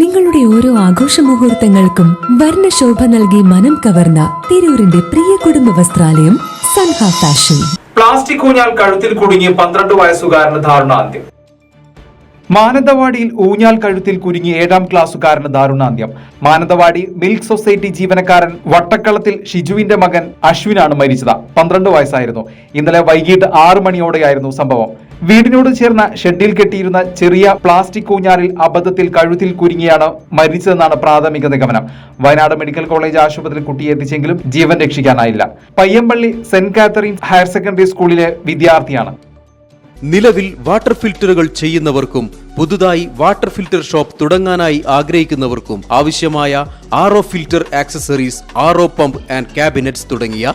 നിങ്ങളുടെ ഓരോ ആഘോഷ മുഹൂർത്തങ്ങൾക്കും വർണശോഭ നൽകി മനം കവർന്ന തിരൂരിന്റെ പ്രിയ കുടുംബ വസ്ത്രാലയം സൻഹ ഫാഷൻ. പ്ലാസ്റ്റിക് ഊഞ്ഞാൽ കഴുത്തിൽ കുടുങ്ങി പന്ത്രണ്ട് വയസ്സുകാരന് ദാരുണാന്ത്യം മാനന്തവാടിയിൽ ഊഞ്ഞാൽ കഴുത്തിൽ കുരുങ്ങി ഏഴാം ക്ലാസ്സുകാരന് ദാരുണാന്ത്യം മാനന്തവാടി മിൽക്ക് സൊസൈറ്റി ജീവനക്കാരൻ വട്ടക്കളത്തിൽ ഷിജുവിന്റെ മകൻ അശ്വിനാണ് മരിച്ചത്. പന്ത്രണ്ട് വയസ്സായിരുന്നു. ഇന്നലെ വൈകിട്ട് ആറ് മണിയോടെയായിരുന്നു സംഭവം. വീടിനോട് ചേർന്ന ഷെഡിൽ കെട്ടിയിരുന്ന ചെറിയ പ്ലാസ്റ്റിക് കൂഞ്ഞാറിൽ അബദ്ധത്തിൽ കഴുത്തിൽ കുരുങ്ങിയാണ് മരിച്ചതെന്നാണ് പ്രാഥമിക നിഗമനം. വയനാട് മെഡിക്കൽ കോളേജ് ആശുപത്രിയിൽ കുട്ടിയെ എത്തിച്ചെങ്കിലും ജീവൻ രക്ഷിക്കാനായില്ല. Payyampally saint Catherine higher secondary സ്കൂളിലെ വിദ്യാർത്ഥിയാണ്. നിലവിൽ വാട്ടർ ഫിൽറ്ററുകൾ ചെയ്യുന്നവർക്കും പുതുതായി വാട്ടർ ഫിൽറ്റർ ഷോപ്പ് തുടങ്ങാനായി ആഗ്രഹിക്കുന്നവർക്കും ആവശ്യമായ R filter accessories R pump and cabinets തുടങ്ങിയ